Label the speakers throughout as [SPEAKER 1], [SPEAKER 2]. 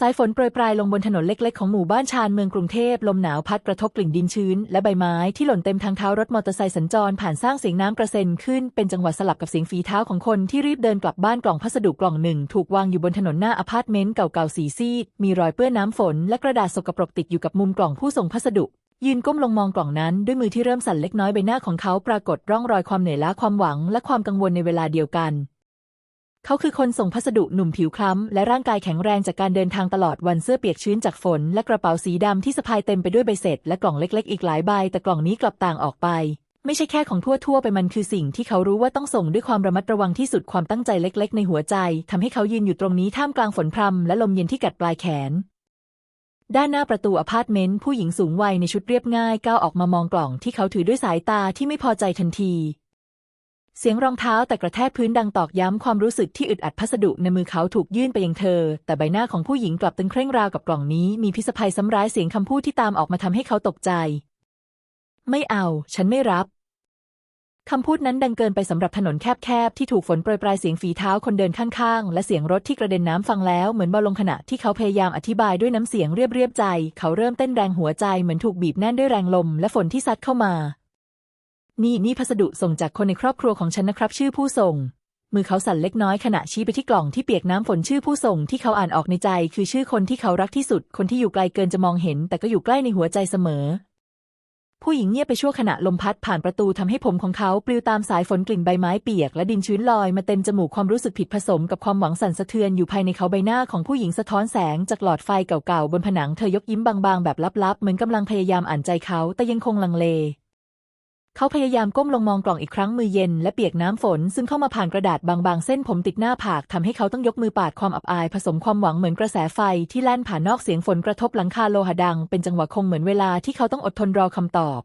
[SPEAKER 1] สายฝนโปรยปลายลงบนถนนเล็ก ๆ ของหมู่บ้านชานเมืองกรุงเทพลมหนาวพัดกระทบกลิ่นดินชื้น และใบไม้ที่หล่นเต็มทางเท้ารถมอเตอร์ไซค์สัญจรผ่านสร้างเสียงน้ำกระเซ็นขึ้นเป็นจังหวะสลับกับเสียงฝีเท้าของคนที่รีบเดินกลับบ้านกล่องพัสดุกล่องหนึ่ง ถูกวางอยู่บนถนนหน้าอพาร์ตเมนต์เก่าๆสีซีด มีรอยเปื้อนน้ำฝนและกระดาษสกปรกติดอยู่กับมุมกล่องผู้ส่งพัสดุ ยืนก้มลงมองกล่องนั้นด้วยมือที่เริ่มสั่นเล็กน้อยใบหน้าของเขาปรากฏร่องรอยความเหนื่อยล้าความหวัง และความกังวลในเวลาเดียวกัน เขาคือคนส่งพัสดุหนุ่มผิวคล้ำ และร่างกายแข็งแรงจากการเดินทางตลอดวันเสื้อเปียกชื้นจากฝน และกระเป๋าสีดำที่สะพายเต็มไปด้วยใบเสร็จ และกล่องเล็ก ๆ อีกหลายใบ แต่กล่องนี้กลับต่างออกไป ไม่ใช่แค่ของทั่วๆไปมันคือสิ่งที่เขารู้ว่าต้องส่งด้วยความระมัดระวังที่สุดความตั้งใจเล็ก ๆ ในหัวใจทำให้เขายืนอยู่ตรงนี้ท่ามกลางฝนพรำและลมเย็นที่กัดปลายแขนด้านหน้าประตูอพาร์ตเมนต์ผู้หญิงสูงวัยในชุดเรียบง่ายก้าวออกมามองกล่องที่เขาถือด้วยสายตาที่ไม่พอใจทันที เสียงรองเท้าแต่กระแทกพื้นดังตอกย้ำความรู้สึกที่อึดอัดพัสดุในมือเขาถูกยื่นไปยังเธอ แต่ใบหน้าของผู้หญิงกลับตึงเคร่งราวกับกล่องนี้ มีพิษภัยซ้ำร้ายเสียงคำพูดที่ตามออกมาทำให้เขาตกใจ ไม่เอา ฉันไม่รับคำพูดนั้นดังเกินไปสำหรับถนนแคบๆ ที่ถูกฝนโปรยปลายเสียงฝีเท้าคนเดินข้างๆ และเสียงรถที่กระเด็นน้ำฟังแล้วเหมือนเบาลงขณะที่เขาพยายามอธิบายด้วยน้ำเสียงเรียบๆใจ เขาเริ่มเต้นแรงหัวใจเหมือนถูกบีบแน่นด้วยแรงลมและฝนที่ซัดเข้ามา นี่นี่พัสดุส่งจากคนในครอบครัวของฉันนะครับ ชื่อผู้ส่ง มือเขาสั่นเล็กน้อยขณะชี้ไปที่กล่องที่เปียกน้ำฝนชื่อผู้ส่งที่เขาอ่านออกในใจ คือชื่อคนที่เขารักที่สุด คนที่อยู่ไกลเกินจะมองเห็น แต่ก็อยู่ใกล้ในหัวใจเสมอ ผู้หญิงเงียบไปชั่วขณะลมพัดผ่านประตูทำให้ผมของเขาปลิวตามสายฝนกลิ่นใบไม้เปียกและดินชื้นลอยมาเต็มจมูกความรู้สึกผิดผสมกับความหวังสั่นสะเทือนอยู่ภายในเขาใบหน้าของผู้หญิงสะท้อนแสงจากหลอดไฟเก่าๆบนผนังเธอยกยิ้มบางๆแบบลับๆเหมือนกำลังพยายามอ่านใจเขาแต่ยังคงลังเล เขาพยายามก้มลงมองกล่องอีกครั้งมือเย็นและเปียกน้ำฝน ซึ่งเข้ามาผ่านกระดาษบางๆ เส้นผมติดหน้าผากทำให้เขาต้องยกมือปาดความอับอาย ผสมความหวังเหมือนกระแสไฟที่แล่นผ่านนอกเสียงฝนกระทบหลังคาโลหะดัง เป็นจังหวะคงเหมือนเวลาที่เขาต้องอดทนรอคำตอบ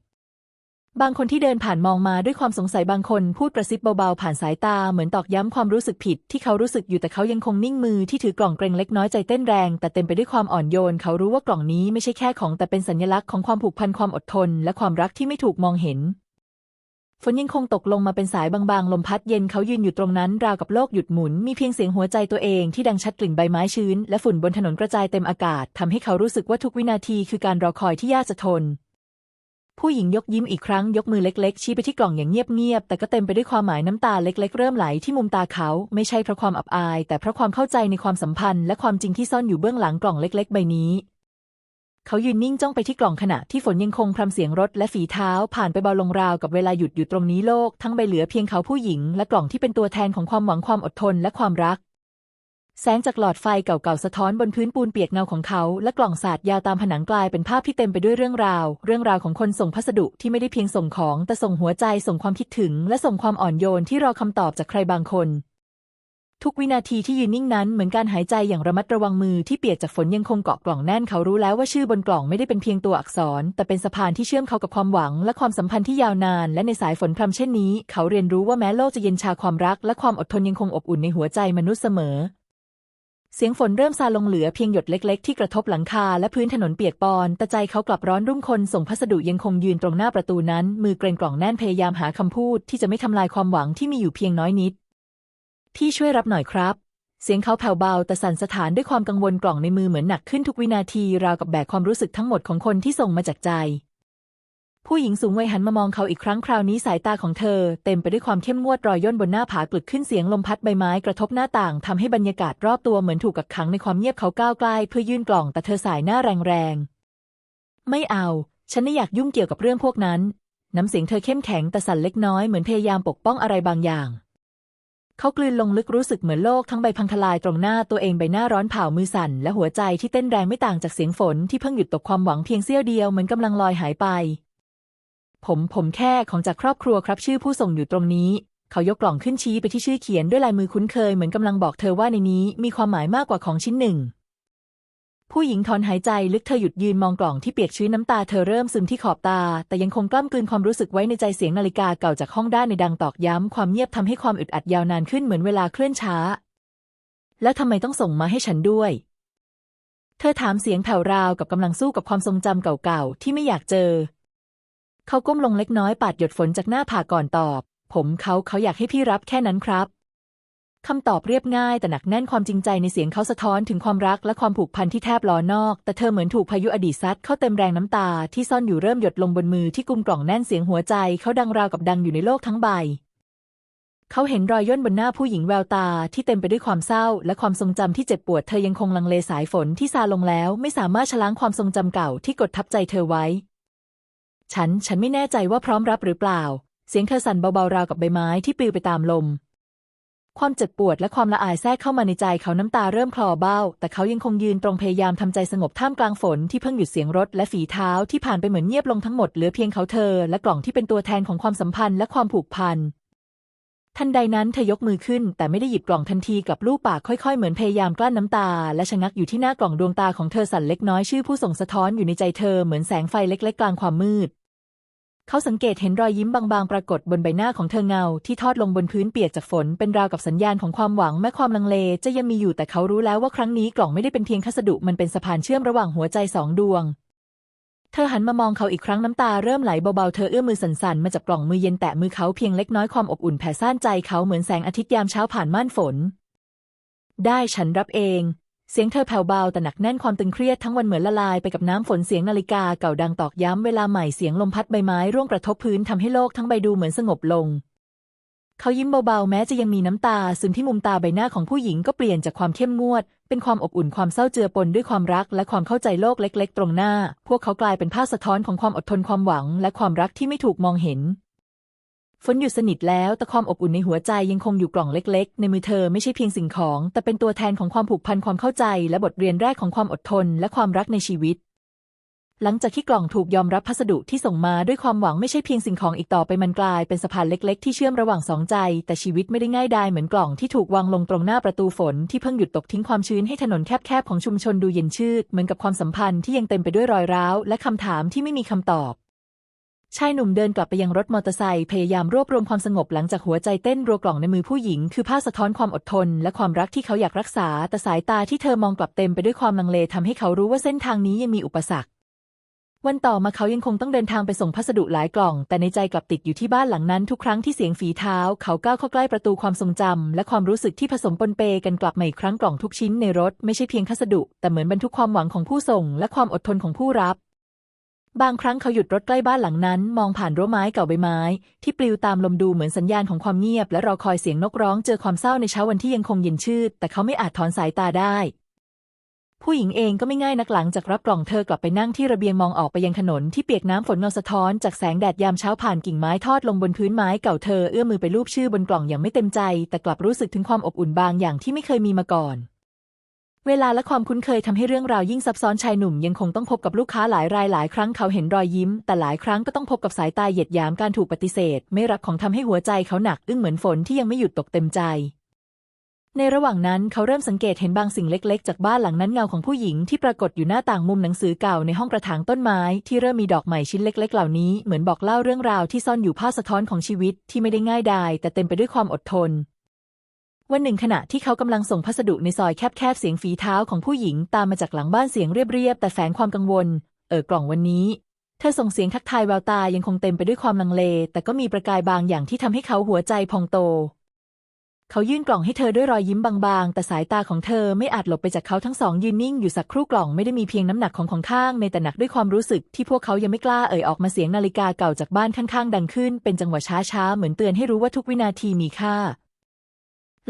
[SPEAKER 1] บางคนที่เดินผ่านมองมาด้วยความสงสัยบางคนพูดกระซิบเบาๆผ่านสายตาเหมือนตอกย้ำความรู้สึกผิด ที่เขารู้สึกอยู่แต่เขายังคงนิ่งมือที่ถือกล่องเกรงเล็กน้อยใจเต้นแรง แต่เต็มไปด้วยความอ่อนโยน เขารู้ว่ากล่องนี้ไม่ใช่แค่ของแต่เป็นสัญลักษณ์ของความผูกพันความอดทน และความรักที่ไม่ถูกมองเห็น ฝนยังคงตกลงมาเป็นสายบางๆ ลมพัดเย็นเขายืนอยู่ตรงนั้นราวกับโลกหยุดหมุน มีเพียงเสียงหัวใจตัวเองที่ดังชัดกลิ่นใบไม้ชื้น และฝุ่นบนถนนกระจายเต็มอากาศทำให้เขารู้สึกว่าทุกวินาทีคือการรอคอยที่ยากจะทน ผู้หญิงยกยิ้มอีกครั้งยกมือเล็กๆ ชี้ไปที่กล่องอย่างเงียบๆ แต่ก็เต็มไปด้วยความหมายน้ำตาเล็ก ๆ เริ่มไหลที่มุมตาเขาไม่ใช่เพราะความอับอาย แต่เพราะความเข้าใจในความสัมพันธ์และความจริงที่ซ่อนอยู่เบื้องหลังกล่องเล็ก ๆ ใบนี้ เขายืนนิ่งจ้องไปที่กล่องขณะที่ฝนยังคงพรำเสียงรถและฝีเท้าผ่านไปเบาลงราวกับเวลาหยุดอยู่ตรงนี้โลก ทั้งใบเหลือเพียงเขาผู้หญิงและกล่องที่เป็นตัวแทนของความหวังความอดทนและความรัก แสงจากหลอดไฟเก่าๆสะท้อนบนพื้นปูนเปียกเงาของเขา และกล่องสาดยาวตามผนังกลายเป็นภาพที่เต็มไปด้วยเรื่องราว เรื่องราวของคนส่งพัสดุที่ไม่ได้เพียงส่งของ แต่ส่งหัวใจส่งความคิดถึง และส่งความอ่อนโยนที่รอคำตอบจากใครบางคน ทุกวินาทีที่ยืนนิ่งนั้นเหมือนการหายใจอย่างระมัดระวังมือที่เปียกจากฝนยังคงเกาะกล่องแน่นเขารู้แล้วว่าชื่อบนกล่องไม่ได้เป็นเพียงตัวอักษร แต่เป็นสะพานที่เชื่อมเขากับความหวัง และความสัมพันธ์ที่ยาวนาน และในสายฝนพรำเช่นนี้ เขาเรียนรู้ว่าแม้โลกจะเย็นชาความรัก และความอดทนยังคงอบอุ่นในหัวใจมนุษย์เสมอ เสียงฝนเริ่มซาลงเหลือเพียงหยดเล็กๆ ที่กระทบหลังคาและพื้นถนนเปียกปอนแต่ใจเขากลับร้อนรุ่มคนส่งพัสดุยังคงยืนตรงหน้าประตูนั้น มือเกรงกล่องแน่นพยายามหาคำพูดที่จะไม่ทำลายความหวังที่มีอยู่เพียงน้อยนิด พี่ช่วยรับหน่อยครับ เสียงเขาแผ่วเบาแต่สั่นสะท้านด้วยความกังวลกล่องในมือเหมือนหนักขึ้นทุกวินาทีราวกับแบกความรู้สึกทั้งหมดของคนที่ส่งมาจากใจ ผู้หญิงสูงวัยหันมามองเขาอีกครั้งคราวนี้สายตาของเธอ เต็มไปด้วยความเข้มงวดรอยย่นบนหน้าผากลึกขึ้นเสียงลมพัดใบไม้กระทบหน้าต่างทำให้บรรยากาศรอบตัวเหมือนถูกกักขังในความเงียบเขาก้าวใกล้เพื่อยื่นกล่องแต่เธอสายหน้าแรงๆไม่เอา ฉันไม่อยากยุ่งเกี่ยวกับเรื่องพวกนั้น น้ำเสียงเธอเข้มแข็งแต่สั่นเล็กน้อยเหมือนพยายามปกป้องอะไรบางอย่าง เขากลืนลงลึกรู้สึกเหมือนโลกทั้งใบพังทลายตรงหน้าตัวเองใบหน้าร้อนเผามือสั่น และหัวใจที่เต้นแรงไม่ต่างจากเสียงฝนที่เพิ่งหยุดตกความหวังเพียงเสี้ยวเดียวเหมือนกำลังลอยหายไป ผมผมแค่ของจากครอบครัวครับชื่อผู้ส่งอยู่ตรงนี้ เขายกกล่องขึ้นชี้ไปที่ชื่อเขียนด้วยลายมือคุ้นเคยเหมือนกำลังบอกเธอว่าในนี้มีความหมายมากกว่าของชิ้นหนึ่ง ผู้หญิงถอนหายใจลึกเธอหยุดยืนมองกล่องที่เปียกชื้นน้ำตาเธอเริ่มซึมที่ขอบตา แต่ยังคงกล้ำกลืนความรู้สึกไว้ในใจเสียงนาฬิกาเก่าจากห้องด้านในดังตอกย้ำความเงียบทำให้ความอึดอัดยาวนานขึ้นเหมือนเวลาเคลื่อนช้า แล้วทำไมต้องส่งมาให้ฉันด้วย เธอถามเสียงแผ่วราวกับกำลังสู้กับความทรงจำเก่าๆที่ไม่อยากเจอ เขาก้มลงเล็กน้อยปาดหยดฝนจากหน้าผากก่อนตอบ ผมเขาเขาอยากให้พี่รับแค่นั้นครับ คำตอบเรียบง่ายแต่หนักแน่นความจริงใจในเสียงเขาสะท้อนถึงความรักและความผูกพันที่แทบล้อนอก แต่เธอเหมือนถูกพายุอดีตซัดเข้าเต็มแรงน้ำตาที่ซ่อนอยู่เริ่มหยดลงบนมือที่กุมกล่องแน่นเสียงหัวใจ เขาดังราวกับดังอยู่ในโลกทั้งใบ เขาเห็นรอยย่นบนหน้าผู้หญิงแววตาที่เต็มไปด้วยความเศร้า และความทรงจำที่เจ็บปวดเธอยังคงลังเลสายฝนที่ซาลงแล้ว ไม่สามารถชะล้างความทรงจำเก่าที่กดทับใจเธอไว้ ฉันฉันไม่แน่ใจว่าพร้อมรับหรือเปล่า เสียงเธอสั่นเบาๆราวกับใบไม้ที่ปลิวไปตามลม ความเจ็บปวดและความละอายแทรกเข้ามาในใจเขาน้ำตาเริ่มคลอเบ้า แต่เขายังคงยืนตรงพยายามทำใจสงบท่ามกลางฝนที่เพิ่งหยุดเสียงรถและฝีเท้าที่ผ่านไปเหมือนเงียบลงทั้งหมดเหลือเพียงเขาเธอ และกล่องที่เป็นตัวแทนของความสัมพันธ์และความผูกพันทันใดนั้นเธอยกมือขึ้น แต่ไม่ได้หยิบกล่องทันทีกลับลูบปากค่อยๆ เหมือนพยายามกลั้นน้ำตา และชะงักอยู่ที่หน้ากล่องดวงตาของเธอสั่นเล็กน้อยชื่อผู้ส่งสะท้อนอยู่ในใจเธอเหมือนแสงไฟเล็กๆกลางความมืด เขาสังเกตเห็นรอยยิ้มบางๆ ปรากฏบนใบหน้าของเธอเงา ที่ทอดลงบนพื้นเปียกจากฝนเป็นราวกับสัญญาณของความหวังแม้ความลังเลจะยังมีอยู่แต่เขารู้แล้วว่าครั้งนี้กล่องไม่ได้เป็นเพียงพัสดุมันเป็นสะพานเชื่อมระหว่างหัวใจสองดวง เธอหันมามองเขาอีกครั้งน้ำตาเริ่มไหลเบาๆ เธอเอื้อมมือสั่นๆ มาจับกล่องมือเย็นแตะมือเขาเพียงเล็กน้อยความอบอุ่นแผ่ซ่านใจเขาเหมือนแสงอาทิตย์ยามเช้าผ่านม่านฝน ได้ฉันรับเอง เสียงเธอแผ่วเบาแต่หนักแน่นความตึงเครียดทั้งวันเหมือนละลายไปกับน้ำฝนเสียงนาฬิกาเก่าดังตอกย้ำเวลาใหม่เสียงลมพัดใบไม้ร่วงกระทบพื้นทำให้โลกทั้งใบดูเหมือนสงบลง เขายิ้มเบาๆแม้จะยังมีน้ำตาซึมที่มุมตาใบหน้าของผู้หญิงก็เปลี่ยนจากความเข้มงวด เป็นความอบอุ่นความเศร้าเจือปนด้วยความรักและความเข้าใจโลกเล็ก ๆ ตรงหน้า พวกเขากลายเป็นภาพสะท้อนของความอดทนความหวัง และความรักที่ไม่ถูกมองเห็น ฝนหยุดสนิทแล้วแต่ความอบอุ่นในหัวใจยังคงอยู่กล่องเล็ก ๆ ในมือเธอไม่ใช่เพียงสิ่งของ แต่เป็นตัวแทนของความผูกพันความเข้าใจ และบทเรียนแรกของความอดทน และความรักในชีวิต หลังจากที่กล่องถูกยอมรับพัสดุที่ส่งมาด้วยความหวังไม่ใช่เพียงสิ่งของอีกต่อไปมันกลายเป็นสะพานเล็ก ๆ ที่เชื่อมระหว่างสองใจ แต่ชีวิตไม่ได้ง่ายดายเหมือนกล่องที่ถูกวางลงตรงหน้าประตูฝนที่เพิ่งหยุดตกทิ้งความชื้นให้ถนนแคบๆของชุมชนดูเย็นชืดเหมือนกับความสัมพันธ์ที่ยังเต็มไปด้วยรอยร้าวและคำถามที่ไม่มีคำตอบ ชายหนุ่มเดินกลับไปยังรถมอเตอร์ไซค์พยายามรวบรวมความสงบหลังจากหัวใจเต้นรัวกล่องในมือผู้หญิง คือภาพสะท้อนความอดทน และความรักที่เขาอยากรักษา แต่สายตาที่เธอมองกลับเต็มไปด้วยความลังเลทำให้เขารู้ว่าเส้นทางนี้ยังมีอุปสรรค วันต่อมาเขายังคงต้องเดินทางไปส่งพัสดุหลายกล่อง แต่ในใจกลับติดอยู่ที่บ้านหลังนั้นทุกครั้งที่เสียงฝีเท้า เขาก้าวเข้าใกล้ประตูความทรงจำและความรู้สึกที่ผสมปนเปกันกลับมาอีกครั้งกล่องทุกชิ้นในรถไม่ใช่เพียงพัสดุ แต่เหมือนบรรทุกความหวังของผู้ส่ง และความอดทนของผู้รับ บางครั้งเขาหยุดรถใกล้บ้านหลังนั้น มองผ่านรั้วไม้เก่าใบไม้ ที่ปลิวตามลมดูเหมือนสัญญาณของความเงียบ และรอคอยเสียงนกร้องเจอความเศร้าในเช้าวันที่ยังคงเย็นชืด แต่เขาไม่อาจถอนสายตาได้ ผู้หญิงเองก็ไม่ง่ายนักหลังจากรับกล่องเธอกลับไปนั่งที่ระเบียงมองออกไปยังถนนที่เปียกน้ำฝนเงาสะท้อนจากแสงแดดยามเช้าผ่านกิ่งไม้ทอดลงบนพื้นไม้เก่าเธอเอื้อมมือไปลูบชื่อบนกล่องอย่างไม่เต็มใจ แต่กลับรู้สึกถึงความอบอุ่นบางอย่างที่ไม่เคยมีมาก่อน เวลาและความคุ้นเคยทำให้เรื่องราวยิ่งซับซ้อนชายหนุ่มยังคงต้องพบกับลูกค้าหลายรายหลายครั้งเขาเห็นรอยยิ้ม แต่หลายครั้งก็ต้องพบกับสายตาเหยียดหยามการถูกปฏิเสธ ไม่รักของทำให้หัวใจเขาหนักอึ้งเหมือนฝนที่ยังไม่หยุดตกเต็มใจ ในระหว่างนั้นเขาเริ่มสังเกตเห็นบางสิ่งเล็ก ๆ จากบ้านหลังนั้นเงาของผู้หญิงที่ปรากฏอยู่หน้าต่างมุมหนังสือเก่าในห้องกระถางต้นไม้ที่เริ่มมีดอกใหม่ชิ้นเล็ก ๆ เหล่านี้เหมือนบอกเล่าเรื่องราวที่ซ่อนอยู่ภาพสะท้อนของชีวิตที่ไม่ได้ง่ายดายแต่เต็มไปด้วยความอดทน วันหนึ่งขณะที่เขากำลังส่งพัสดุในซอยแคบๆ เสียงฝีเท้าของผู้หญิงตามมาจากหลังบ้านเสียงเรียบๆ แต่แฝงความกังวล เออกล่องวันนี้ เธอส่งเสียงทักทายแววตายังคงเต็มไปด้วยความลังเล แต่ก็มีประกายบางอย่างที่ทำให้เขาหัวใจพองโต เขายื่นกล่องให้เธอด้วยรอยยิ้มบางๆ แต่สายตาของเธอไม่อาจหลบไปจากเขาทั้งสองยืนนิ่งอยู่สักครู่กล่องไม่ได้มีเพียงน้ำหนักของของข้างในแต่หนักด้วยความรู้สึกที่พวกเขายังไม่กล้าเอ่ยออกมาเสียงนาฬิกาเก่าจากบ้านข้างๆ ดังขึ้น เป็นจังหวะช้าๆเหมือนเตือนให้รู้ว่าทุกวินาทีมีค่า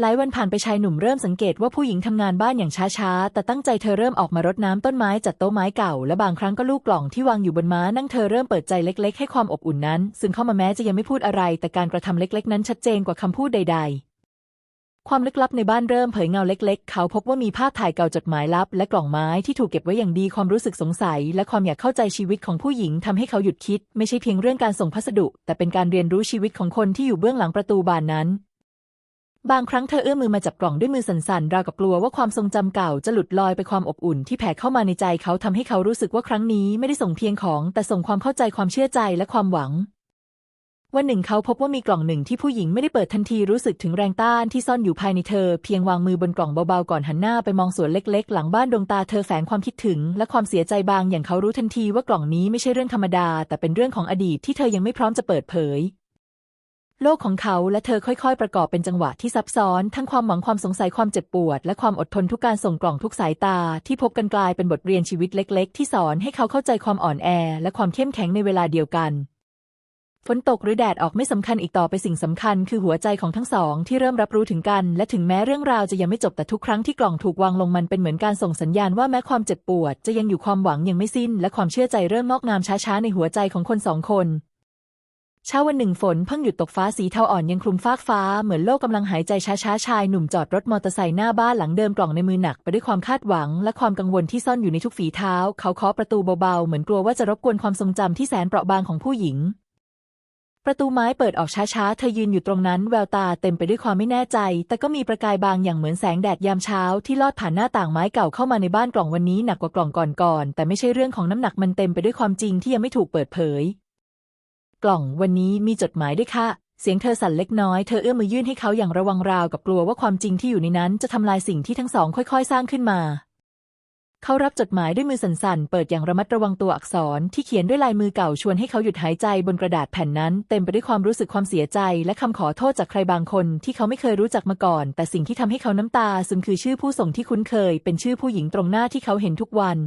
[SPEAKER 1] หลายวันผ่านไปชายหนุ่มเริ่มสังเกตว่าผู้หญิงทำงานบ้านอย่างช้าๆ แต่ตั้งใจเธอเริ่มออกมารดน้ำต้นไม้จัดโต๊ะไม้เก่า และบางครั้งก็ลูกกล่องที่วางอยู่บนม้านั่งเธอเริ่มเปิดใจเล็กๆ ให้ความอบอุ่นนั้น ซึ่งเข้ามาแม้จะยังไม่พูดอะไร แต่การกระทำเล็กๆ นั้นชัดเจนกว่าคำพูดใด ๆ ความลึกลับในบ้านเริ่มเผยเงาเล็ก ๆ เขาพบว่ามีภาพถ่ายเก่าจดหมายลับ และกล่องไม้ที่ถูกเก็บไว้อย่างดีความรู้สึกสงสัย และความอยากเข้าใจชีวิตของผู้หญิงทำให้เขาหยุดคิด ไม่ใช่เพียงเรื่องการส่งพัสดุ แต่เป็นการเรียนรู้ชีวิตของคนที่อยู่เบื้องหลังประตูบานนั้น บางครั้งเธอเอื้อมมือมาจับกล่องด้วยมือสั่นๆ ราวกับกลัวว่าความทรงจำเก่าจะหลุดลอยไปความอบอุ่นที่แผ่เข้ามาในใจเขาทำให้เขารู้สึกว่าครั้งนี้ไม่ได้ส่งเพียงของ แต่ส่งความเข้าใจความเชื่อใจและความหวัง วันหนึ่งเขาพบว่ามีกล่องหนึ่งที่ผู้หญิงไม่ได้เปิดทันทีรู้สึกถึงแรงต้านที่ซ่อนอยู่ภายในเธอ เพียงวางมือบนกล่องเบาๆก่อนหันหน้าไปมองสวนเล็กๆ หลังบ้านดวงตาเธอแฝงความคิดถึง และความเสียใจบางอย่างเขารู้ทันทีว่ากล่องนี้ไม่ใช่เรื่องธรรมดา แต่เป็นเรื่องของอดีตที่เธอยังไม่พร้อมจะเปิดเผย โลกของเขาและเธอค่อย ๆ ประกอบเป็นจังหวะที่ซับซ้อน ทั้งความหวังความสงสัยความเจ็บปวด และความอดทนทุกการส่งกล่องทุกสายตา ที่พบกันกลายเป็นบทเรียนชีวิตเล็ก ๆ ที่สอนให้เขาเข้าใจความอ่อนแอ และความเข้มแข็งในเวลาเดียวกันฝนตกหรือแดดออกไม่สำคัญอีกต่อไปสิ่งสำคัญคือหัวใจของทั้งสองที่เริ่มรับรู้ถึงกัน และถึงแม้เรื่องราวจะยังไม่จบแต่ทุกครั้งที่กล่องถูกวางลงมันเป็นเหมือนการส่งสัญญาณว่าแม้ความเจ็บปวด จะยังอยู่ความหวังยังไม่สิ้น และความเชื่อใจเริ่มงอกงามช้าๆในหัวใจของคนสองคน เช้าวันหนึ่งฝนเพิ่งหยุดตกฟ้าสีเทาอ่อนยังคลุมฟากฟ้าเหมือนโลกกำลังหายใจช้าๆชายหนุ่มจอดรถมอเตอร์ไซค์หน้าบ้านหลังเดิมกล่องในมือหนักไปด้วยความคาดหวัง และความกังวลที่ซ่อนอยู่ในทุกฝีเท้า เขาเคาะประตูเบาๆ เหมือนกลัวว่าจะรบกวนความทรงจำที่แสนเปราะบางของผู้หญิง ประตูไม้เปิดออกช้าๆ เธอยืนอยู่ตรงนั้น แววตาเต็มไปด้วยความไม่แน่ใจ แต่ก็มีประกายบางอย่างเหมือนแสงแดดยามเช้า ที่ลอดผ่านหน้าต่างไม้เก่าเข้ามาในบ้านกล่องวันนี้หนักกว่ากล่องก่อนๆแต่ไม่ใช่เรื่องของน้ำหนักมันเต็มไปด้วยความจริงที่ยังไม่ถูกเปิดเผย กล่องวันนี้มีจดหมายด้วยค่ะ เสียงเธอสั่นเล็กน้อย เธอเอื้อมมือยื่นให้เขาอย่างระวังราวกับกลัวว่าความจริงที่อยู่ในนั้นจะทำลายสิ่งที่ทั้งสองค่อยๆ สร้างขึ้นมา เขารับจดหมายด้วยมือสั่นๆ เปิดอย่างระมัดระวังตัวอักษรที่เขียนด้วยลายมือเก่าชวนให้เขาหยุดหายใจบนกระดาษแผ่นนั้นเต็มไปด้วยความรู้สึกความเสียใจ และคำขอโทษจากใครบางคนที่เขาไม่เคยรู้จักมาก่อน แต่สิ่งที่ทำให้เขาน้ำตาซึมคือชื่อผู้ส่งที่คุ้นเคย เป็นชื่อผู้หญิงตรงหน้าที่เขาเห็นทุกวัน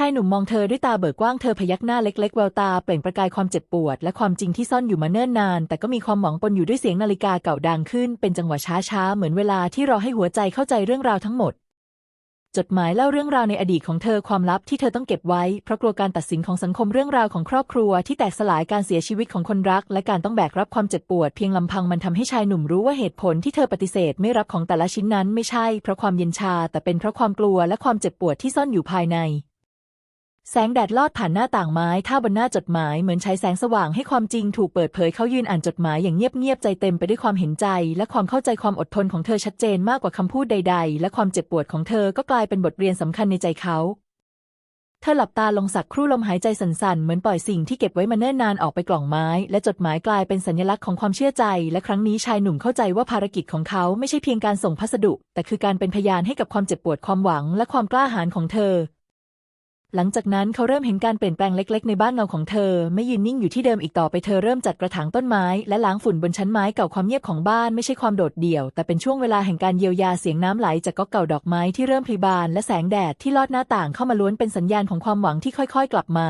[SPEAKER 1] ชายหนุ่มมองเธอด้วยตาเบิกกว้างเธอพยักหน้าเล็กๆแววตาเปล่งประกายความเจ็บปวด และความจริงที่ซ่อนอยู่มาเนิ่นนาน แต่ก็มีความหวังปนอยู่ด้วยเสียงนาฬิกาเก่าดังขึ้น เป็นจังหวะช้าๆ เหมือนเวลาที่รอให้หัวใจเข้าใจเรื่องราวทั้งหมด จดหมายเล่าเรื่องราวในอดีตของเธอความลับที่เธอต้องเก็บไว้ เพราะกลัวการตัดสินของสังคมเรื่องราวของครอบครัว ที่แตกสลายการเสียชีวิตของคนรัก และการต้องแบกรับความเจ็บปวดเพียงลำพังมันทำให้ชายหนุ่มรู้ว่าเหตุผลที่เธอปฏิเสธ ไม่รับของแต่ละชิ้นนั้นไม่ใช่ เพราะความเย็นชา แต่เป็นเพราะความกลัวและความเจ็บปวดที่ซ่อนอยู่ภายใน แสงแดดลอดผ่านหน้าต่างไม้ท่าบนหน้าจดหมายเหมือนใช้แสงสว่างให้ความจริงถูกเปิดเผยเขายืนอ่านจดหมายอย่างเงียบๆใจเต็มไปด้วยความเห็นใจ และความเข้าใจความอดทนของเธอชัดเจนมากกว่าคำพูดใด ๆ และความเจ็บปวดของเธอก็กลายเป็นบทเรียนสำคัญในใจเขา เธอหลับตาลงสักครู่ลมหายใจสั่นๆ เหมือนปล่อยสิ่งที่เก็บไว้มาเนิ่นนานออกไปกล่องไม้ และจดหมายกลายเป็นสัญลักษณ์ของความเชื่อใจ และครั้งนี้ชายหนุ่มเข้าใจว่าภารกิจของเขาไม่ใช่เพียงการส่งพัสดุ แต่คือการเป็นพยานให้กับความเจ็บปวดความหวัง และความกล้าหาญของเธอ หลังจากนั้นเขาเริ่มเห็นการเปลี่ยนแปลงเล็กๆ ในบ้านเงาของเธอ ไม่ยืนนิ่งอยู่ที่เดิมอีกต่อไปเธอเริ่มจัดกระถางต้นไม้ และล้างฝุ่นบนชั้นไม้เก่าความเงียบของบ้านไม่ใช่ความโดดเดี่ยว แต่เป็นช่วงเวลาแห่งการเยียวยาเสียงน้ำไหลจากก๊อกเก่าดอกไม้ที่เริ่มพลีบานและแสงแดดที่ลอดหน้าต่างเข้ามาล้วนเป็นสัญญาณของความหวังที่ค่อยๆ กลับมา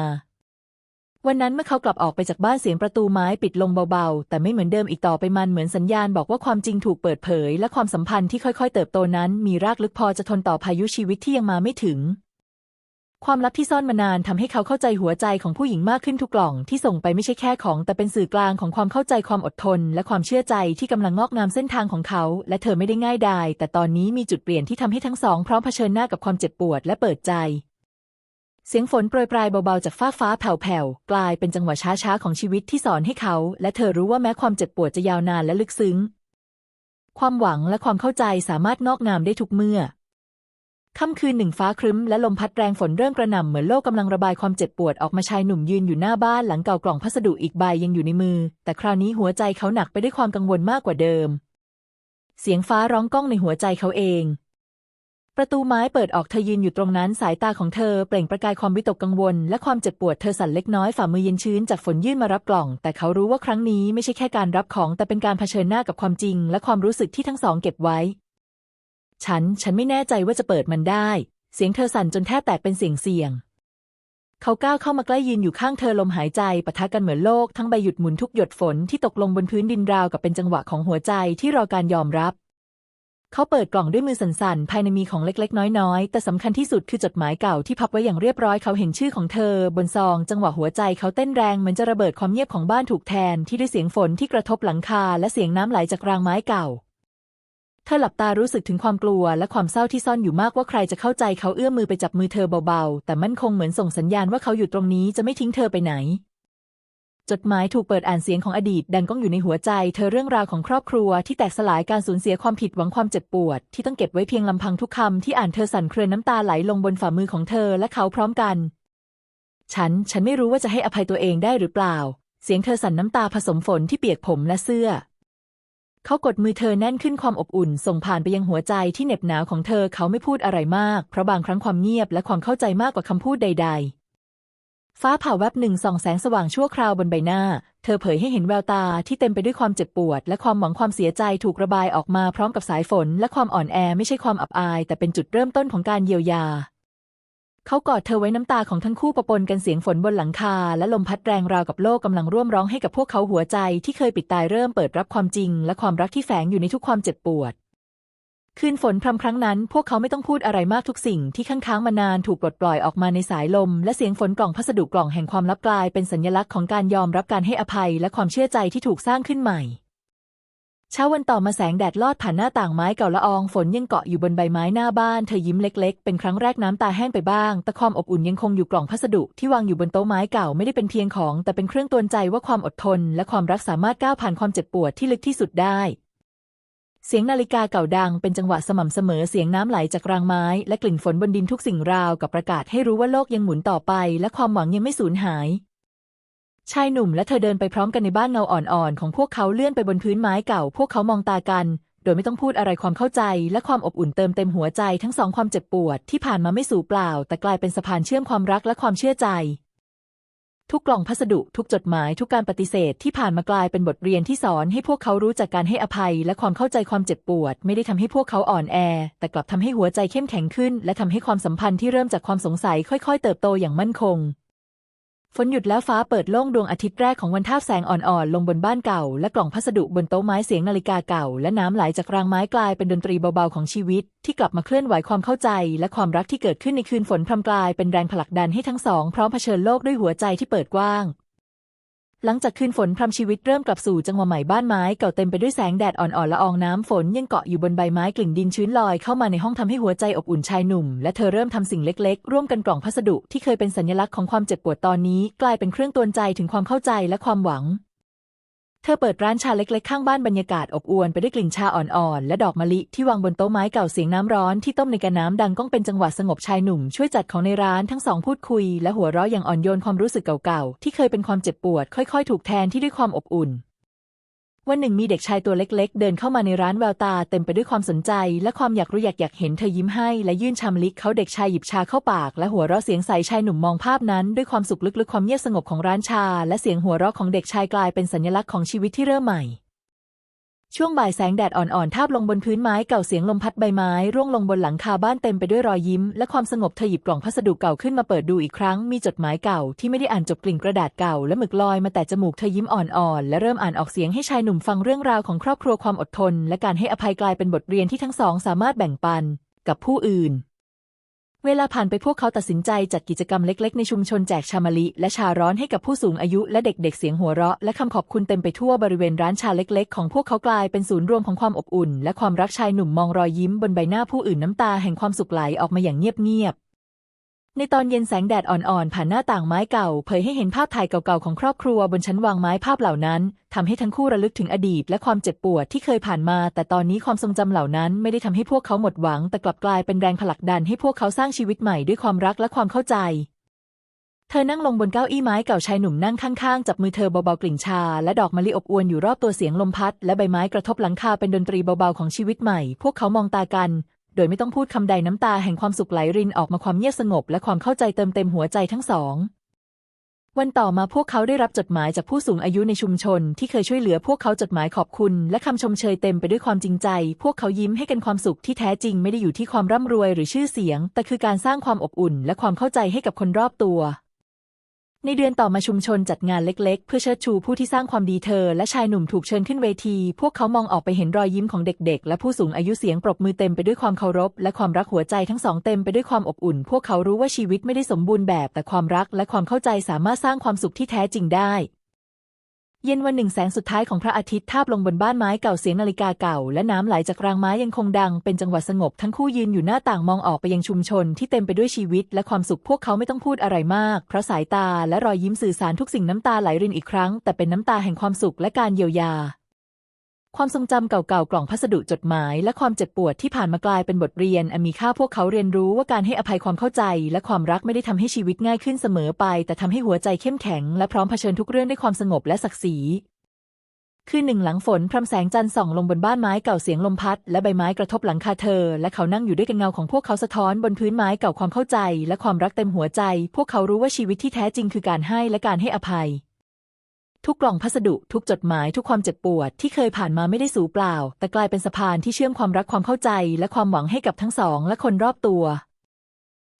[SPEAKER 1] วันนั้นเมื่อเขากลับออกไปจากบ้านเสียงประตูไม้ปิดลงเบาๆ แต่ไม่เหมือนเดิมอีกต่อไปมันเหมือนสัญญาณบอกว่าความจริงถูกเปิดเผย และความสัมพันธ์ที่ค่อยๆ เติบโตนั้น มีรากลึกพอจะทนต่อพายุชีวิตที่ยังมาไม่ถึง ความลับที่ซ่อนมานานทำให้เขาเข้าใจหัวใจของผู้หญิงมากขึ้นทุกกล่องที่ส่งไปไม่ใช่แค่ของ แต่เป็นสื่อกลางของความเข้าใจความอดทน และความเชื่อใจที่กำลังงอกงามเส้นทางของเขา และเธอไม่ได้ง่ายดายแต่ตอนนี้มีจุดเปลี่ยนที่ทำให้ทั้งสองพร้อมเผชิญหน้ากับความเจ็บปวดและเปิดใจ เสียงฝนโปรยปลายเบาๆจากฟ้าฟ้าแผ่วๆกลายเป็นจังหวะช้าๆของชีวิตที่สอนให้เขา และเธอรู้ว่าแม้ความเจ็บปวดจะยาวนานและลึกซึ้ง ความหวังและความเข้าใจสามารถงอกงามได้ทุกเมื่อ ค่ำคืนหนึ่งฟ้าครึ้มและลมพัดแรงฝนเริ่มกระหน่ำเหมือนโลกกำลังระบายความเจ็บปวดออกมาชายหนุ่มยืนอยู่หน้าบ้านหลังเก่ากล่องพัสดุอีกใบยังอยู่ในมือ แต่คราวนี้หัวใจเขาหนักไปด้วยความกังวลมากกว่าเดิม เสียงฟ้าร้องก้องในหัวใจเขาเอง ประตูไม้เปิดออกเธอยืนอยู่ตรงนั้นสายตาของเธอเปล่งประกายความวิตกกังวล และความเจ็บปวดเธอสั่นเล็กน้อยฝ่ามือเย็นชื้นจากฝนยื่นมารับกล่อง แต่เขารู้ว่าครั้งนี้ไม่ใช่แค่การรับของ แต่เป็นการเผชิญหน้ากับความจริง และความรู้สึกที่ทั้งสองเก็บไว้ ฉัน ฉันไม่แน่ใจว่าจะเปิดมันได้ เสียงเธอสั่นจนแทบแตกเป็นเสียงเสียง เขาก้าวเข้ามาใกล้ยืนอยู่ข้างเธอลมหายใจปะทะกันเหมือนโลกทั้งใบหยุดหมุนทุกหยดฝนที่ตกลงบนพื้นดินราวกับเป็นจังหวะของหัวใจที่รอการยอมรับ เขาเปิดกล่องด้วยมือสั่นๆ ภายในมีของเล็กๆ น้อยๆ แต่สำคัญที่สุดคือจดหมายเก่าที่พับไว้อย่างเรียบร้อยเขาเห็นชื่อของเธอ บนซอง จังหวะหัวใจเขาเต้นแรงเหมือนจะระเบิดความเงียบของบ้านถูกแทนที่ด้วยเสียงฝนที่กระทบหลังคาและเสียงน้ำไหลจากรางไม้เก่า เธอหลับตารู้สึกถึงความกลัวและความเศร้าที่ซ่อนอยู่มากว่าใครจะเข้าใจเขาเอื้อมมือไปจับมือเธอเบาๆ แต่มั่นคงเหมือนส่งสัญญาณว่าเขาอยู่ตรงนี้จะไม่ทิ้งเธอไปไหน จดหมายถูกเปิดอ่านเสียงของอดีต ดังก้องอยู่ในหัวใจ เธอเรื่องราวของครอบครัวที่แตกสลายการสูญเสียความผิดหวังความเจ็บปวด ที่ต้องเก็บไว้เพียงลำพังทุกคำที่อ่านเธอสั่นเครือน้ำตาไหลลงบนฝ่ามือของเธอและเขาพร้อมกัน ฉัน ฉันไม่รู้ว่าจะให้อภัยตัวเองได้หรือเปล่า เสียงเธอสั่นน้ำตาผสมฝนที่เปียกผมและเสื้อ เขากดมือเธอแน่นขึ้นความอบอุ่น ส่งผ่านไปยังหัวใจที่เหน็บหนาวของเธอเขาไม่พูดอะไรมาก เพราะบางครั้งความเงียบและความเข้าใจมากกว่าคำพูดใด ๆฟ้าผ่าแวบหนึ่งส่องแสงสว่างชั่วคราวบนใบหน้า เธอเผยให้เห็นแววตาที่เต็มไปด้วยความเจ็บปวด และความหวังความเสียใจถูกระบายออกมาพร้อมกับสายฝน และความอ่อนแอไม่ใช่ความอับอาย แต่เป็นจุดเริ่มต้นของการเยียวยา เขากอดเธอไว้น้ำตาของทั้งคู่ประปนกันเสียงฝนบนหลังคา และลมพัดแรงราวกับโลกกำลังร่วมร้องให้กับพวกเขาหัวใจที่เคยปิดตายเริ่มเปิดรับความจริง และความรักที่แฝงอยู่ในทุกความเจ็บปวด คืนฝนพรำครั้งนั้น พวกเขาไม่ต้องพูดอะไรมากทุกสิ่งที่ค้างๆมานานถูกปลดปล่อยออกมาในสายลม และเสียงฝนกล่องพัสดุกล่องแห่งความลับกลายเป็นสัญลักษณ์ของการยอมรับการให้อภัย และความเชื่อใจที่ถูกสร้างขึ้นใหม่ ช้าวันต่อมาแสงแดดลอดผ่านหน้าต่างไม้เก่าละอองฝนยังเกาะอยู่บนใบไม้หน้าบ้านเธอยิ้มเล็ก ๆ เป็นครั้งแรกน้ำตาแห้งไปบ้าง แต่ความอบอุ่นยังคงอยู่กล่องพัสดุที่วางอยู่บนโต๊ะไม้เก่าไม่ได้เป็นเพียงของ แต่เป็นเครื่องตือนใจว่าความอดทน และความรักสามารถก้าวผ่านความเจ็บปวดที่ลึกที่สุดได้ เสียงนาฬิกาเก่าดัง เป็นจังหวะสม่ำเสมอเสียงน้ำไหลจากรางไม้ และกลิ่นฝนบนดินทุกสิ่งราวกับประกาศให้รู้ว่าโลกยังหมุนต่อไป และความหวังยังไม่สูญหาย ชายหนุ่มและเธอเดินไปพร้อมกันในบ้านเงาอ่อนๆ ของพวกเขาเลื่อนไปบนพื้นไม้เก่า พวกเขามองตากัน โดยไม่ต้องพูดอะไรความเข้าใจ และความอบอุ่นเติมเต็มหัวใจทั้งสองความเจ็บปวดที่ผ่านมาไม่สูญเปล่า แต่กลายเป็นสะพานเชื่อมความรักและความเชื่อใจ ทุกกล่องพัสดุทุกจดหมายทุกการปฏิเสธที่ผ่านมากลายเป็นบทเรียนที่สอนให้พวกเขารู้จักการให้อภัย และความเข้าใจความเจ็บปวด ไม่ได้ทำให้พวกเขาอ่อนแอ แต่กลับทำให้หัวใจเข้มแข็งขึ้น และทำให้ความสัมพันธ์ที่เริ่มจากความสงสัยค่อย ๆ เติบโตอย่างมั่นคง ฝนหยุดแล้วฟ้าเปิดโล่งดวงอาทิตย์แรกของวันทาบแสงอ่อนๆ ลงบนบ้านเก่า และกล่องพัสดุบนโต๊ะไม้เสียงนาฬิกาเก่า และน้ำไหลจากรางไม้กลายเป็นดนตรีเบาๆของชีวิต ที่กลับมาเคลื่อนไหวความเข้าใจ และความรักที่เกิดขึ้นในคืนฝนพรำกลายเป็นแรงผลักดันให้ทั้งสองพร้อมเผชิญโลกด้วยหัวใจที่เปิดกว้าง หลังจากคืนฝนพรำชีวิตเริ่มกลับสู่จังหวะใหม่บ้านไม้เก่าเต็มไปด้วยแสงแดดอ่อนๆละอองน้ำฝนยังเกาะอยู่บนใบไม้กลิ่นดินชื้นลอยเข้ามาในห้องทำให้หัวใจอบอุ่นชายหนุ่ม และเธอเริ่มทำสิ่งเล็กๆ ร่วมกันกล่องพัสดุที่เคยเป็นสัญลักษณ์ของความเจ็บปวดตอนนี้ กลายเป็นเครื่องตวนใจถึงความเข้าใจและความหวัง เธอเปิดร้านชาเล็กๆ ข้างบ้านบรรยากาศอบอวลไปด้วยกลิ่นชาอ่อนๆ และดอกมะลิที่วางบนโต๊ะไม้เก่าเสียงน้ำร้อนที่ต้มในกระน้ำดังก้องเป็นจังหวะสงบชายหนุ่มช่วยจัดของในร้านทั้งสองพูดคุย และหัวเราะอย่างอ่อนโยนความรู้สึกเก่าๆ ที่เคยเป็นความเจ็บปวด ค่อยๆ ถูกแทนที่ด้วยความอบอุ่น วันหนึ่งมีเด็กชายตัวเล็กๆ เดินเข้ามาในร้านแววตาเต็มไปด้วยความสนใจ และความอยากรู้อยากอยากเห็นเธอยิ้มให้ และยื่นชามลิกเขาเด็กชายหยิบชาเข้าปาก และหัวเราะเสียงใสชายหนุ่มมองภาพนั้น ด้วยความสุขลึกๆความเงียบสงบของร้านชา และเสียงหัวเราะของเด็กชายกลายเป็นสัญลักษณ์ของชีวิตที่เริ่มใหม่ ช่วงบ่ายแสงแดดอ่อนๆ ทาบลงบนพื้นไม้เก่าเสียงลมพัดใบไม้ ร่วงลงบนหลังคาบ้านเต็มไปด้วยรอยยิ้ม และความสงบเธอหยิบกล่องพัสดุเก่าขึ้นมาเปิดดูอีกครั้ง มีจดหมายเก่าที่ไม่ได้อ่านจบกลิ่นกระดาษเก่าและหมึกลอยมาแต่จมูกเธอยิ้มอ่อนๆ และเริ่มอ่านออกเสียงให้ชายหนุ่มฟังเรื่องราวของครอบครัวความอดทน และการให้อภัยกลายเป็นบทเรียนที่ทั้งสองสามารถแบ่งปันกับผู้อื่น เวลาผ่านไปพวกเขาตัดสินใจจัดกิจกรรมเล็ก ๆ ในชุมชนแจกชามะลิ และชาร้อนให้กับผู้สูงอายุและเด็กๆ เสียงหัวเราะ และคำขอบคุณเต็มไปทั่วบริเวณร้านชาเล็ก ๆ ของพวกเขากลายเป็นศูนย์รวมของความอบอุ่น และความรักชายหนุ่มมองรอยยิ้มบนใบหน้าผู้อื่นน้ำตาแห่งความสุขไหลออกมาอย่างเงียบๆ ในตอนเย็นแสงแดดอ่อนๆ ผ่านหน้าต่างไม้เก่า เผยให้เห็นภาพถ่ายเก่าๆ ของครอบครัวบนชั้นวางไม้ภาพเหล่านั้นทำให้ทั้งคู่ระลึกถึงอดีตและความเจ็บปวดที่เคยผ่านมา แต่ตอนนี้ความทรงจำเหล่านั้นไม่ได้ทำให้พวกเขาหมดหวัง แต่กลับกลายเป็นแรงผลักดันให้พวกเขาสร้างชีวิตใหม่ด้วยความรักและความเข้าใจ เธอนั่งลงบนเก้าอี้ไม้เก่าชายหนุ่มนั่งข้างๆ จับมือเธอเบาๆกลิ่นชา และดอกมะลิอบอวลอยู่รอบตัวเสียงลมพัด และใบไม้กระทบหลังคาเป็นดนตรีเบาๆของชีวิตใหม่ พวกเขามองตากัน โดยไม่ต้องพูดคำใดน้ำตาแห่งความสุขไหลรินออกมาความเงียบสงบและความเข้าใจเติมเต็มหัวใจทั้งสอง วันต่อมาพวกเขาได้รับจดหมายจากผู้สูงอายุในชุมชน ที่เคยช่วยเหลือพวกเขาจดหมายขอบคุณ และคำชมเชยเต็มไปด้วยความจริงใจ พวกเขายิ้มให้กันความสุขที่แท้จริงไม่ได้อยู่ที่ความร่ำรวยหรือชื่อเสียง แต่คือการสร้างความอบอุ่น และความเข้าใจให้กับคนรอบตัว ในเดือนต่อมาชุมชนจัดงานเล็ก ๆ เพื่อเชิดชูผู้ที่สร้างความดีเธอ และชายหนุ่มถูกเชิญขึ้นเวที พวกเขามองออกไปเห็นรอยยิ้มของเด็กๆ และผู้สูงอายุเสียงปรบมือเต็มไปด้วยความเคารพ และความรักหัวใจทั้งสองเต็มไปด้วยความอบอุ่น พวกเขารู้ว่าชีวิตไม่ได้สมบูรณ์แบบแต่ความรักและความเข้าใจสามารถสร้างความสุขที่แท้จริงได้ เย็นวันหนึ่งแสงสุดท้ายของพระอาทิตย์ทาบลงบนบ้านไม้เก่าเสียงนาฬิกาเก่า และน้ำไหลจากรางไม้ยังคงดัง เป็นจังหวะสงบทั้งคู่ยืนอยู่หน้าต่างมองออกไปยังชุมชนที่เต็มไปด้วยชีวิต และความสุขพวกเขาไม่ต้องพูดอะไรมาก เพราะสายตาและรอยยิ้มสื่อสารทุกสิ่งน้ำตาไหลรินอีกครั้ง แต่เป็นน้ำตาแห่งความสุขและการเยียวยา ความทรงจำเก่าๆ กล่องพัสดุจดหมาย และความเจ็บปวดที่ผ่านมากลายเป็นบทเรียนอันมีค่าพวกเขาเรียนรู้ว่าการให้อภัยความเข้าใจ และความรักไม่ได้ทำให้ชีวิตง่ายขึ้นเสมอไป แต่ทำให้หัวใจเข้มแข็ง และพร้อมเผชิญทุกเรื่องด้วยความสงบและศักดิ์ศรีคืนหนึ่งหลังฝนพรำแสงจันทร์ส่องลงบนบ้านไม้เก่าเสียงลมพัด และใบไม้กระทบหลังคาเธอ และเขานั่งอยู่ด้วยกันเงาของพวกเขาสะท้อนบนพื้นไม้เก่าความเข้าใจ และความรักเต็มหัวใจ พวกเขารู้ว่าชีวิตที่แท้จริงคือการให้และการให้อภัย ทุกกล่องพัสดุ ทุกจดหมายทุกความเจ็บปวดที่เคยผ่านมาไม่ได้สูญเปล่า แต่กลายเป็นสะพานที่เชื่อมความรักความเข้าใจ และความหวังให้กับทั้งสอง และคนรอบตัว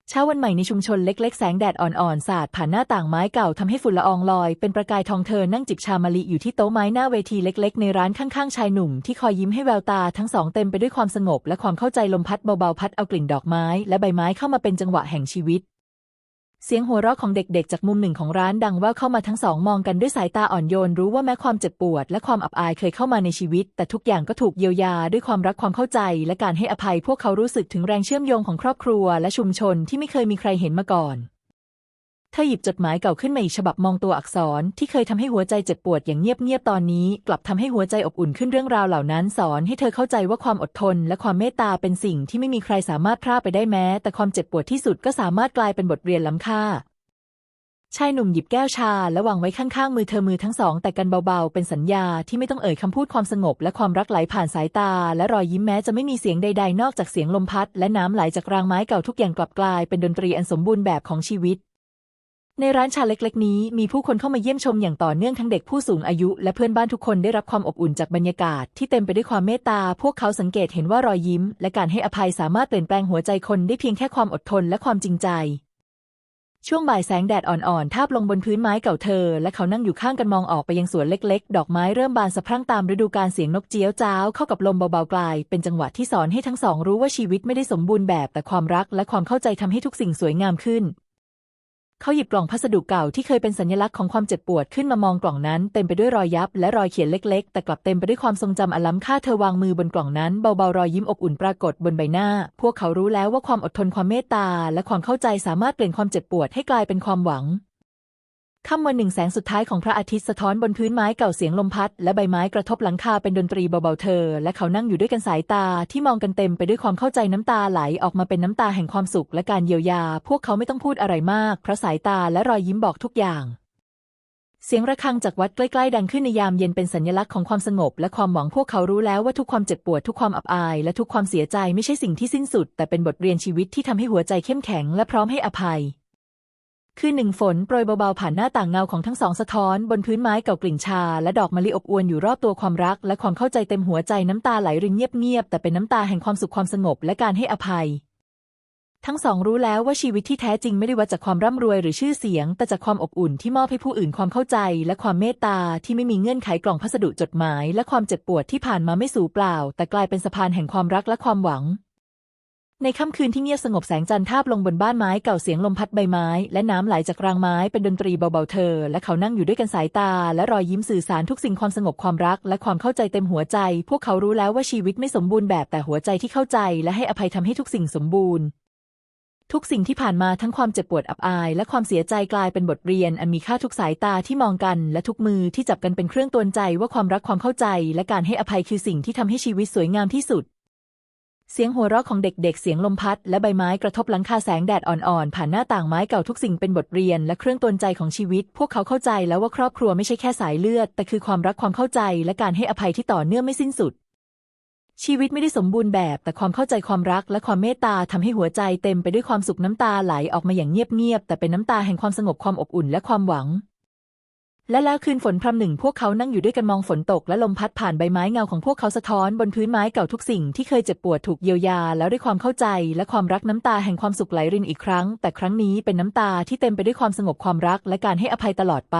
[SPEAKER 1] เช้าวันใหม่ในชุมชนเล็กๆ แสงแดดอ่อนๆ สาดผ่านหน้าต่างไม้เก่าทำให้ฝุ่นละอองลอย เป็นประกายทองเธอนั่งจิบชามะลิอยู่ที่โต๊ะไม้หน้าเวทีเล็ก ๆ ในร้านข้างๆ ชายหนุ่มที่คอยยิ้มให้แววตาทั้งสองเต็มไปด้วยความสงบ และความเข้าใจลมพัดเบาๆ พัดเอากลิ่นดอกไม้ และใบไม้เข้ามาเป็นจังหวะแห่งชีวิต เสียงหัวเราะของเด็กๆ จากมุมหนึ่งของร้านดังว่าเข้ามาทั้งสองมองกันด้วยสายตาอ่อนโยน รู้ว่าแม้ความเจ็บปวด และความอับอายเคยเข้ามาในชีวิต แต่ทุกอย่างก็ถูกเยียวยาด้วยความรักความเข้าใจ และการให้อภัยพวกเขารู้สึกถึงแรงเชื่อมโยงของครอบครัว และชุมชนที่ไม่เคยมีใครเห็นมาก่อน ธอหยิบจดหมายเก่าขึ้นมาอีกฉบับมองตัวอักษรที่เคยทำให้หัวใจเจ็บปวดอย่างเงียบๆตอนนี้ กลับทำให้หัวใจอบอุ่นขึ้นเรื่องราวเหล่านั้น สอนให้เธอเข้าใจว่าความอดทน และความเมตตาเป็นสิ่งที่ไม่มีใครสามารถพรากไปได้แม้ แต่ความเจ็บปวดที่สุดก็สามารถกลายเป็นบทเรียนล้ำค่าชายหนุ่มหยิบแก้วชาและวางไว้ข้างๆ มือเธอมือทั้งสอง แต่กันเบาๆ เป็นสัญญาที่ไม่ต้องเอ่ยคำพูดความสงบ และความรักไหลผ่านสายตา และรอยยิ้มแม้จะไม่มีเสียงใดๆ นอกจากเสียงลมพัด และน้ำไหลจากรางไม้เก่าทุกอย่างกลับกลายเป็นดนตรีอันสมบูรณ์แบบของชีวิต ในร้านชาเล็กๆ นี้มีผู้คนเข้ามาเยี่ยมชมอย่างต่อเนื่องทั้งเด็กผู้สูงอายุและเพื่อนบ้านทุกคนได้รับความอบอุ่นจากบรรยากาศที่เต็มไปด้วยความเมตตา พวกเขาสังเกตเห็นว่ารอยยิ้ม และการให้อภัยสามารถเปลี่ยนแปลงหัวใจคนได้เพียงแค่ความอดทนและความจริงใจ ช่วงบ่ายแสงแดดอ่อนๆ ทาบลงบนพื้นไม้เก่าเธอ และเขานั่งอยู่ข้างกันมองออกไปยังสวนเล็ก ๆ ดอกไม้เริ่มบานสะพรั่งตามฤดูกาลเสียงนกเจี๊ยวจ้าวเข้ากับลมเบาๆกลาย เป็นจังหวะที่สอนให้ทั้งสองรู้ว่าชีวิตไม่ได้สมบูรณ์แบบแต่ความรักและความเข้าใจทำให้ทุกสิ่งสวยงามขึ้น เขาหยิบกล่องพัสดุเก่าที่เคยเป็นสัญลักษณ์ของความเจ็บปวดขึ้นมามองกล่องนั้น เต็มไปด้วยรอยยับและรอยเขียนเล็กๆ แต่กลับเต็มไปด้วยความทรงจำอันล้ำค่าเธอวางมือบนกล่องนั้นเบาๆรอยยิ้มอบอุ่นปรากฏบนใบหน้า พวกเขารู้แล้วว่าความอดทนความเมตตา และความเข้าใจสามารถเปลี่ยนความเจ็บปวดให้กลายเป็นความหวัง ค่ำวันหนึ่งแสงสุดท้ายของพระอาทิตย์สะท้อนบนพื้นไม้เก่าเสียงลมพัด และใบไม้กระทบหลังคาเป็นดนตรีเบาๆเธอ และเขานั่งอยู่ด้วยกันสายตาที่มองกันเต็มไปด้วยความเข้าใจน้ำตาไหลออกมาเป็นน้ำตาแห่งความสุขและการเยียวยา พวกเขาไม่ต้องพูดอะไรมาก เพราะสายตาและรอยยิ้มบอกทุกอย่าง เสียงระฆังจากวัดใกล้ๆ ดังขึ้นในยามเย็นเป็นสัญลักษณ์ของความสงบ และความหวังพวกเขารู้แล้วว่าทุกความเจ็บปวดทุกความอับอาย และทุกความเสียใจไม่ใช่สิ่งที่สิ้นสุด แต่เป็นบทเรียนชีวิตที่ทำให้หัวใจเข้มแข็งและพร้อมให้อภัย คืนหนึ่งฝนโปรยเบาๆผ่านหน้าต่างเงาของทั้งสองสะท้อน บนพื้นไม้เก่ากลิ่นชา และดอกมะลิอบอวลอยู่รอบตัวความรัก และความเข้าใจเต็มหัวใจน้ำตาไหลรินเงียบๆแต่เป็นน้ำตาแห่งความสุขความสงบและการให้อภัย ทั้งสองรู้แล้วว่าชีวิตที่แท้จริงไม่ได้วัดจากความร่ำรวยหรือชื่อเสียง แต่จากความอบอุ่นที่มอบให้ผู้อื่นความเข้าใจ และความเมตตาที่ไม่มีเงื่อนไขกล่องพัสดุจดหมาย และความเจ็บปวดที่ผ่านมาไม่สูญเปล่า แต่กลายเป็นสะพานแห่งความรักและความหวัง ในค่ำคืนที่เงียบสงบแสงจันทร์ทาบลงบนบ้านไม้เก่าเสียงลมพัดใบไม้ และน้ำไหลจากรางไม้เป็นดนตรีเบาๆเธอ และเขานั่งอยู่ด้วยกันสายตา และรอยยิ้มสื่อสารทุกสิ่งความสงบความรัก และความเข้าใจเต็มหัวใจ พวกเขารู้แล้วว่าชีวิตไม่สมบูรณ์แบบแต่หัวใจที่เข้าใจและให้อภัยทำให้ทุกสิ่งสมบูรณ์ ทุกสิ่งที่ผ่านมาทั้งความเจ็บปวดอับอาย และความเสียใจกลายเป็นบทเรียน อันมีค่าทุกสายตาที่มองกัน และทุกมือที่จับกันเป็นเครื่องตวนใจว่าความรักความเข้าใจ และการให้อภัยคือสิ่งที่ทำให้ชีวิตสวยงามที่สุด เสียงหัวเราะของเด็กๆ เสียงลมพัด และใบไม้กระทบหลังคาแสงแดดอ่อนๆ ผ่านหน้าต่างไม้เก่าทุกสิ่งเป็นบทเรียนและเครื่องตนใจของชีวิต พวกเขาเข้าใจแล้วว่าครอบครัวไม่ใช่แค่สายเลือด แต่คือความรักความเข้าใจและการให้อภัยที่ต่อเนื่องไม่สิ้นสุด ชีวิตไม่ได้สมบูรณ์แบบ แต่ความเข้าใจความรักและความเมตตาทำให้หัวใจเต็มไปด้วยความสุขน้ำตาไหลออกมาอย่างเงียบๆ แต่เป็นน้ำตาแห่งความสงบความอบอุ่นและความหวัง และแล้วคืนฝนพรำหนึ่งพวกเขานั่งอยู่ด้วยกันมองฝนตกและลมพัดผ่านใบไม้เงาของพวกเขาสะท้อนบนพื้นไม้เก่าทุกสิ่งที่เคยเจ็บปวดถูกเยียวยา แล้วด้วยความเข้าใจและความรักน้ำตาแห่งความสุขไหลรินอีกครั้ง แต่ครั้งนี้เป็นน้ำตาที่เต็มไปด้วยความสงบความรักและการให้อภัยตลอดไป